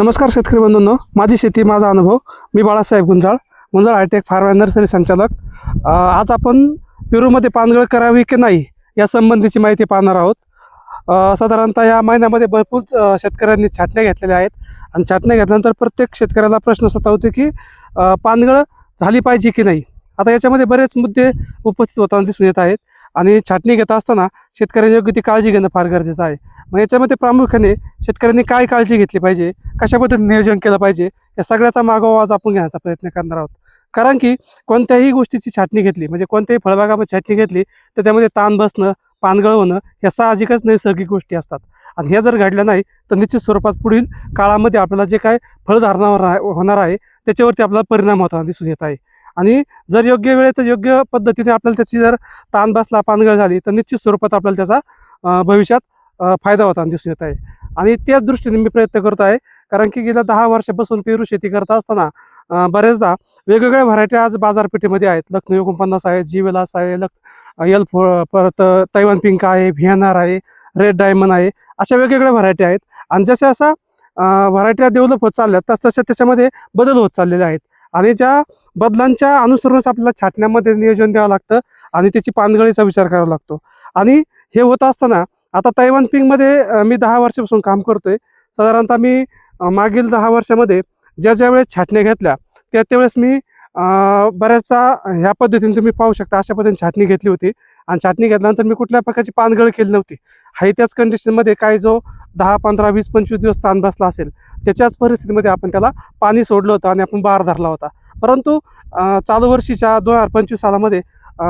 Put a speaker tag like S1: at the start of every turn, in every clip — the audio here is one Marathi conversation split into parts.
S1: नमस्कार शेतकरी बंधूंनो. माझी शेती माझा अनुभव. मी Balasaheb Gunjal Gunjal hi tech farm nursery संचालक. आज आपण पेरूमध्ये पानगळ करावी की नाही या संबंधीची माहिती पाहणार आहोत. साधारणतः या महिन्यामध्ये भरपूर शेतकऱ्यांनी छाटण्या घेतलेल्या आहेत. आणि छाटण्या घेतल्यानंतर प्रत्येक शेतकऱ्याला प्रश्न सतावतो की पानगळ झाली पाहिजे की नाही? आता याच्यामध्ये बरेच मुद्दे उपस्थित होताना दिसून येत आहेत. आणि छाटणी घेत असताना शेतकऱ्यांनी योग्य ती काळजी घेणं फार गरजेचं आहे. मग याच्यामध्ये प्रामुख्याने शेतकऱ्यांनी काय काळजी घेतली पाहिजे? कशा पद्धतीने नियोजन केलं पाहिजे? या सगळ्याचा मागोवा आज आपण घेण्याचा प्रयत्न करणार आहोत. कारण की कोणत्याही गोष्टीची छाटणी घेतली म्हणजे कोणत्याही फळबागामध्ये छाटणी घेतली तर त्यामध्ये ताण बसणं पानगळ होणं ह्या साहजिकच नैसर्गिक गोष्टी असतात. आणि ह्या जर घडल्या नाही तर निश्चित स्वरूपात पुढील काळामध्ये आपल्याला जे काय फळधारणा होणार- आहे त्याच्यावरती आपला परिणाम होताना दिसून येत आहे. आणि जर योग्य वेळेत योग्य पद्धतीने आपल्याला त्याची जर ताण बसला पानगळ झाली तर निश्चित स्वरूपात आपल्याला त्याचा भविष्यात फायदा होताना दिसून येत आहे. आणि त्याच दृष्टीने मी प्रयत्न करतो आहे कारण की गेल्या दहा वर्षापासून पेरू शेती करत असताना बऱ्याचदा वेगवेगळ्या व्हरायटी आज बाजारपेठेमध्ये आहेत. लखनौ एकोणपन्नास आहे जीवेलास आहे लख यल फो- परत तैवान पिंक आहे व्हिएनआर आहे रेड डायमंड आहे अशा वेगवेगळ्या व्हरायटी आहेत. आणि जशा असा व्हरायटी डेव्हलप होत चालल्या तस तशा त्याच्यामध्ये बदल होत चाललेले आहेत. आणि ज्या बदलांच्या अनुसरूनच आपल्याला छाटण्यामध्ये नियोजन द्यावं लागतं आणि त्याची पानगळीचा विचार करावा लागतो. आणि हे होत असताना आता तैवान पिंकमध्ये मी दहा वर्षापासून काम करतोय. साधारणतः मी मागील दहा वर्षामध्ये ज्या ज्या वेळेस छाटण्या घेतल्या त्या त्यावेळेस मी बऱ्याचदा ह्या पद्धतीने तुम्ही पाहू शकता अशा पद्धतीने छाटणी घेतली होती. आणि छाटणी घेतल्यानंतर मी कुठल्या प्रकारची पानगळ केली नव्हती. हाही त्याच कंडिशनमध्ये काय जो दहा पंधरा वीस पंचवीस दिवस ताण बसला असेल त्याच्याच परिस्थितीमध्ये आपण त्याला पाणी सोडलं होतं आणि आपण बार धरला होता. परंतु चालू वर्षीच्या दोन हजार पंचवीस सालामध्ये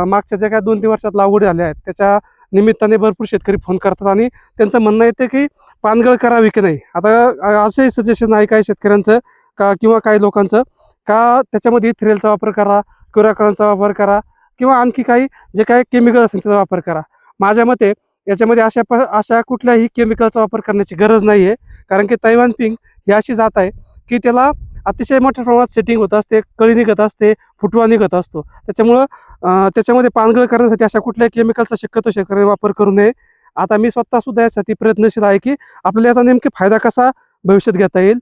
S1: मागच्या ज्या काय दोन तीन वर्षात लागवडी झाल्या आहेत त्याच्या निमित्ताने भरपूर शेतकरी फोन करतात आणि त्यांचं म्हणणं येतं की पानगळ करावी की नाही? आता असंही सजेशन आहे काही शेतकऱ्यांचं का किंवा काही लोकांचं का त्याच्यामध्ये थ्रेलचा वापर करा क्युराकॉनचा वापर करा किंवा आणखी काही जे काही केमिकल असेल त्याचा वापर करा. माझ्या मते याच्यामध्ये अशा प अशा कुठल्याही केमिकलचा वापर करण्याची गरज नाही आहे कारण की तैवान पिंक ही अशी जात आहे की त्याला अतिशय मोठ्या प्रमाणात सेटिंग होत असते कळी निघत असते फुटवा निघत असतो. त्याच्यामुळं त्याच्यामध्ये पानगळ करण्यासाठी अशा कुठल्याही केमिकलचा शक्यतो शेतकऱ्यांनी वापर करू नये. आता मी स्वतः सुद्धा यासाठी प्रयत्नशील आहे की आपल्याला याचा नेमके फायदा कसा भविष्यात घेता येईल?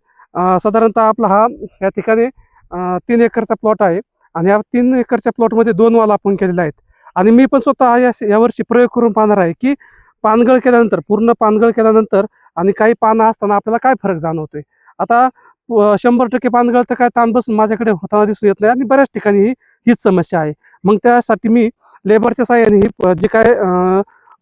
S1: साधारणतः आपला हा या ठिकाणी तीन एकरचा प्लॉट आहे. आणि या तीन एकरच्या प्लॉटमध्ये दोन वाल आपण केलेले आहेत. आणि मी पण स्वतः या यावर्षी प्रयोग करून पाहणार आहे की पानगळ केल्यानंतर पूर्ण पानगळ केल्यानंतर आणि काही पानं असताना आपल्याला काय फरक जाणवतोय? आता शंभर टक्के पानगळ तर काय ताण बसून माझ्याकडे होताना दिसून येत नाही आणि बऱ्याच ठिकाणी ही हीच समस्या आहे. मग त्यासाठी मी लेबरच्या साह्याने ही जे काय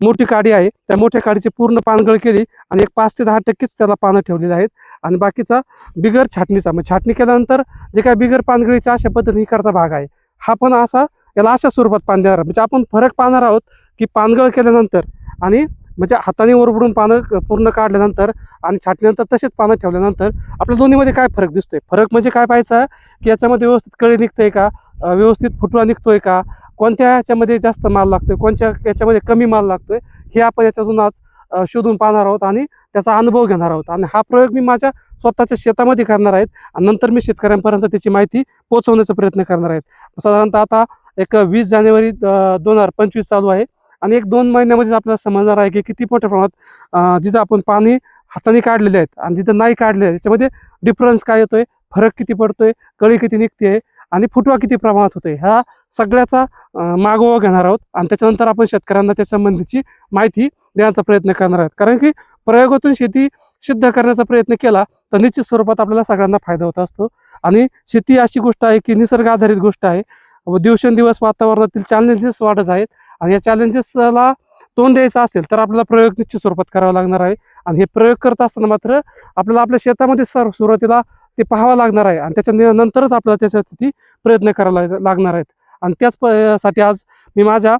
S1: मोठी काडी आहे. त्या मोठ्या काडीची पूर्ण पानगळ केली आणि एक पाच ते दहा टक्केच त्याला पानं ठेवलेली आहेत. आणि बाकीचा बिगर छाटणीचा मग छाटणी केल्यानंतर जे काय बिगर पानगळीचा अशा पद्धतीने इकडचा भाग आहे. हा पण असा याला अशा स्वरूपात पान देणार म्हणजे आपण फरक पाहणार आहोत की पानगळ केल्यानंतर आणि म्हणजे हाताने वरबडून पानं पूर्ण काढल्यानंतर आणि छाटल्यानंतर तसेच पानं ठेवल्यानंतर आपल्या दोन्हीमध्ये काय फरक दिसतोय? फरक म्हणजे काय पाहायचा? की याच्यामध्ये व्यवस्थित कळी निघतंय का? व्यवस्थित फुटवा निघतोय का? कोणत्या याच्यामध्ये जास्त माल लागतोय? कोणत्या याच्यामध्ये कमी माल लागतोय? हे आपण याच्यातून आज शोधून पाहणार आहोत आणि त्याचा अनुभव घेणार आहोत. आणि हा प्रयोग मी माझ्या स्वतःच्या शेतामध्ये करणार आहेत आणि नंतर मी शेतकऱ्यांपर्यंत त्याची माहिती पोहोचवण्याचा प्रयत्न करणार आहेत. साधारणतः आता एक वीस जानेवारी दोन हजार पंचवीस चालू आहे आणि एक दोन महिन्यामध्ये आपल्याला समजणार आहे की किती मोठ्या प्रमाणात जिथं आपण पाणी हाताने काढलेले आहेत आणि जिथं नाही काढले आहे त्याच्यामध्ये डिफरन्स काय येतोय? फरक किती पडतोय? कळी किती निघते आणि फुटवा किती प्रमाणात होतोय? ह्या सगळ्याचा मागोवा घेणार आहोत. आणि त्याच्यानंतर आपण शेतकऱ्यांना त्या संबंधीची माहिती देण्याचा प्रयत्न करणार आहोत. कारण की प्रयोगातून शेती सिद्ध करण्याचा प्रयत्न केला तर निश्चित स्वरूपात आपल्याला सगळ्यांना फायदा होत असतो. आणि शेती अशी गोष्ट आहे की निसर्ग आधारित गोष्ट आहे. व दिवसेंदिवस वातावरणातील चॅलेंजेस वाढत आहेत. आणि या चॅलेंजेसला तोंड द्यायचं असेल तर आपल्याला प्रयोग निश्चित स्वरूपात करावा लागणार आहे. आणि हे प्रयोग करत असताना मात्र आपल्याला आपल्या शेतामध्ये सर सुरुवातीला ते पाहावं लागणार आहे. आणि त्याच्या नंतरच आपल्याला त्याच्यासाठी प्रयत्न करायला लागणार आहेत. आणि त्याच साठी आज मी माझ्या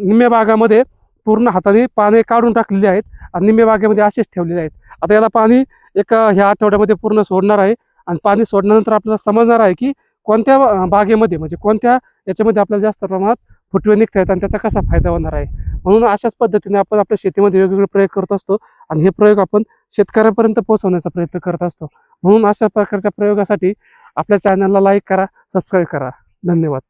S1: निम्म्या भागामध्ये पूर्ण हाताने पाने काढून टाकलेली आहेत. आणि निम्म्या बागेमध्ये असेच ठेवलेले आहेत. आता याला पाणी एका ह्या आठवड्यामध्ये पूर्ण सोडणार आहे. आणि पाणी सोडल्यानंतर आपल्याला समजणार आहे की कोणत्या बागेमध्ये म्हणजे कोणत्या याच्यामध्ये आपल्याला जास्त प्रमाणात फुटवे निघत आहेत आणि त्याचा कसा फायदा होणार आहे. म्हणून अशाच पद्धतीने आपण आपल्या शेतीमध्ये वेगवेगळे प्रयोग करत असतो. आणि हे प्रयोग आपण शेतकऱ्यापर्यंत पोहोचवण्याचा प्रयत्न करत असतो. म्हणून अशा प्रकारच्या प्रयोगासाठी आपल्या चॅनलला लाईक करा सबस्क्राईब करा. धन्यवाद.